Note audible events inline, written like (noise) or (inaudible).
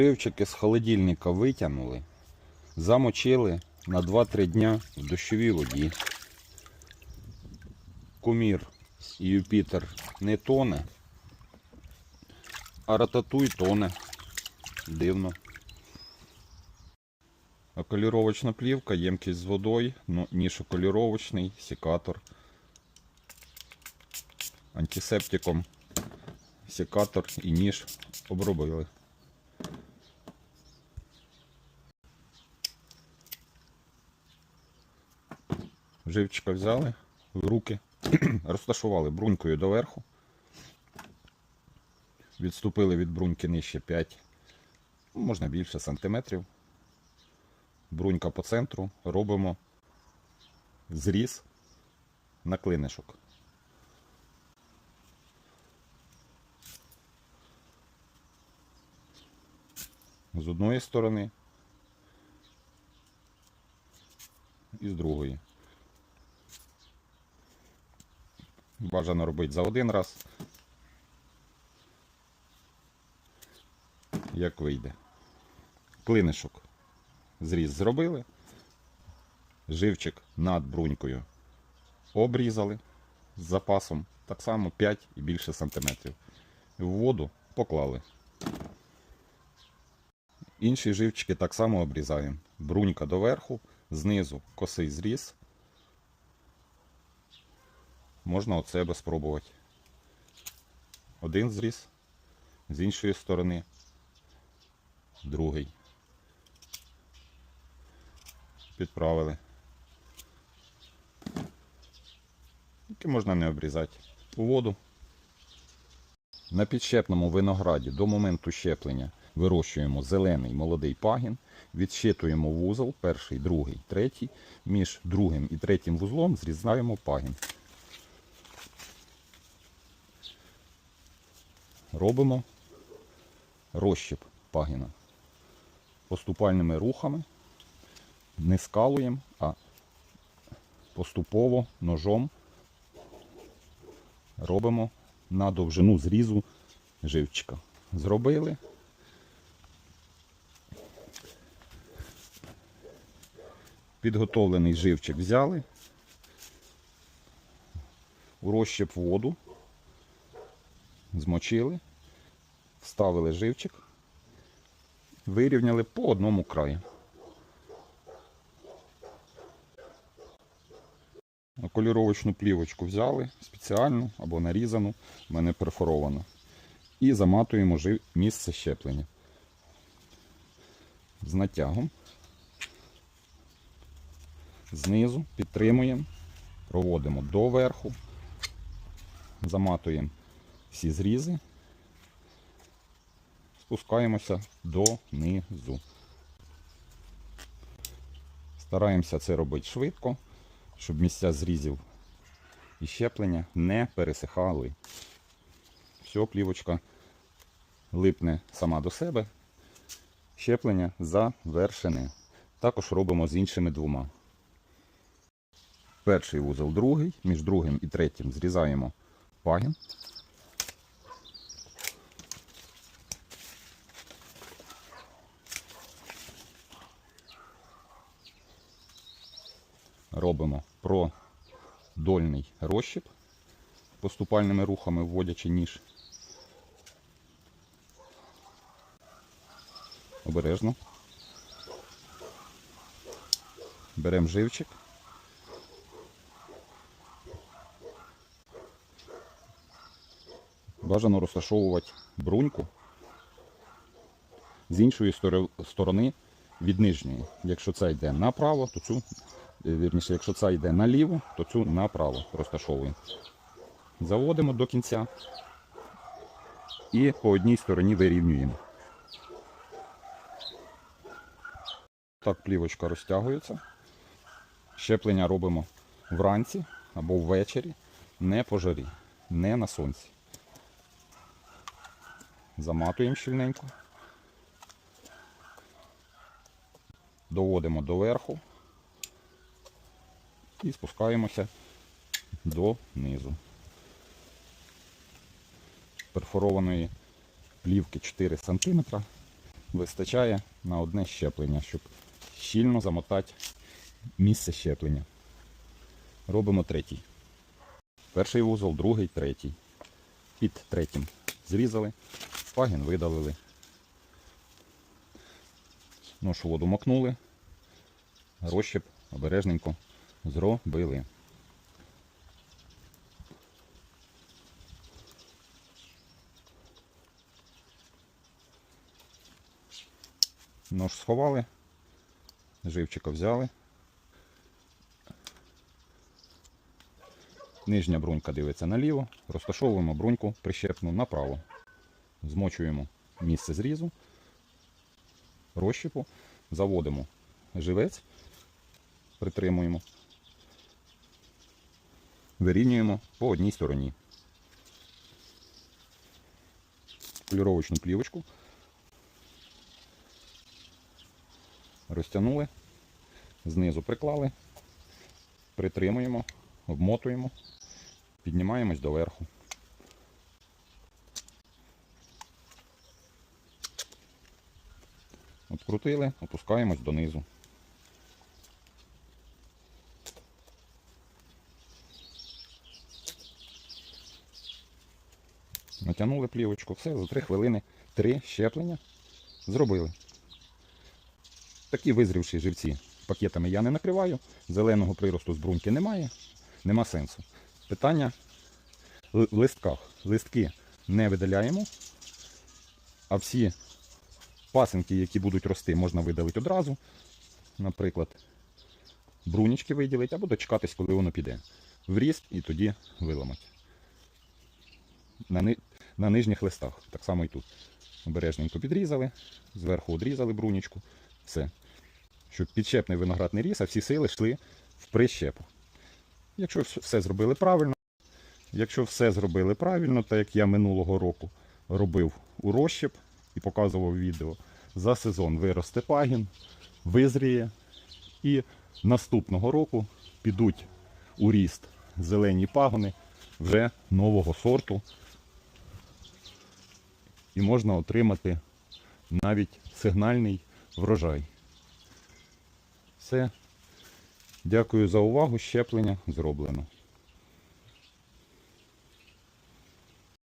Живчики з холодильника витягнули, замочили на 2-3 дня в дощовій воді. Кумір Юпітер не тоне, а рататуй тоне. Дивно. Околіровочна плівка, ємкість з водою, ніж околіровочний, секатор. Антисептиком секатор і ніж обробили. Живчика взяли в руки, (clears throat) розташували брунькою доверху. Відступили від бруньки нижче 5, ну, можна більше сантиметрів. Брунька по центру, робимо зріз на клинишок. З одної сторони і з другої. Бажано робити за один раз. Як вийде. Клинишок зріз зробили. Живчик над брунькою обрізали з запасом так само 5 і більше сантиметрів. В воду поклали. Інші живчики так само обрізаємо. Брунька доверху, знизу косий зріз. Можна от себе спробувати. Один зріз, з іншої сторони, другий. Підправили. Тільки можна не обрізати. У воду. На підщепному винограді до моменту щеплення вирощуємо зелений молодий пагін, відщитуємо вузол, перший, другий, третій. Між другим і третім вузлом зрізаємо пагін. Робимо розщеп пагіна. Поступальними рухами не скалуємо, а поступово ножом робимо на довжину зрізу живчика. Зробили. Підготовлений живчик взяли, у розщеп воду, змочили, вставили живчик, вирівняли по одному краю. Околіровочну плівочку взяли спеціальну або нарізану, в мене перфорована. І заматуємо місце щеплення. З натягом. Знизу підтримуємо, проводимо до верху, заматуємо всі зрізи, спускаємося донизу. Стараємося це робити швидко, щоб місця зрізів і щеплення не пересихали. Все, плівочка липне сама до себе. Щеплення завершене. Також робимо з іншими двома. Перший вузол другий, між другим і третім зрізаємо пагін. Робимо продольний розщіп, поступальними рухами вводячи ніж. Обережно. Беремо живчик. Бажано розташовувати бруньку з іншої сторони від нижньої. Якщо це йде направо, то цю, вірніше, якщо це йде наліво, то цю направо розташовуємо. Заводимо до кінця і по одній стороні вирівнюємо. Так плівочка розтягується. Щеплення робимо вранці або ввечері, не по жарі, не на сонці. Заматуємо щільненько. Доводимо до верху і спускаємося донизу. Перфорованої плівки 4 см вистачає на одне щеплення, щоб щільно замотати місце щеплення. Робимо третій. Перший вузол, другий, третій. Під третім зрізали, пагін видалили. Ношу воду макнули, розщеп обережненько зробили. Нож сховали, живчика взяли. Нижня брунька дивиться наліво, розташовуємо бруньку прищепну направо. Змочуємо місце зрізу, розщепу, заводимо живець, притримуємо, вирівнюємо по одній стороні. Поліровочну плівочку розтягнули, знизу приклали, притримуємо, обмотуємо, піднімаємось доверху. Открутили, опускаємось донизу. Натягнули плівочку, все, за 3 хвилини три щеплення зробили. Такі визрівші живці пакетами я не накриваю, зеленого приросту з бруньки немає, нема сенсу. Питання в листках. Листки не видаляємо, а всі пасинки, які будуть рости, можна видалити одразу. Наприклад, брунічки виділити, або дочекатись, коли воно піде. В ріст і тоді виламати. На, нижніх листах, так само і тут. Обережненько підрізали, зверху одрізали брунічку. Все. Щоб підщепний виноград не ріс, а всі сили йшли в прищепу. Якщо все зробили правильно, якщо все зробили правильно, так як я минулого року робив у розщеп і показував відео, за сезон виросте пагін, визріє, і наступного року підуть у ріст зелені пагони вже нового сорту. І можна отримати навіть сигнальний врожай. Все. Дякую за увагу. Щеплення зроблено.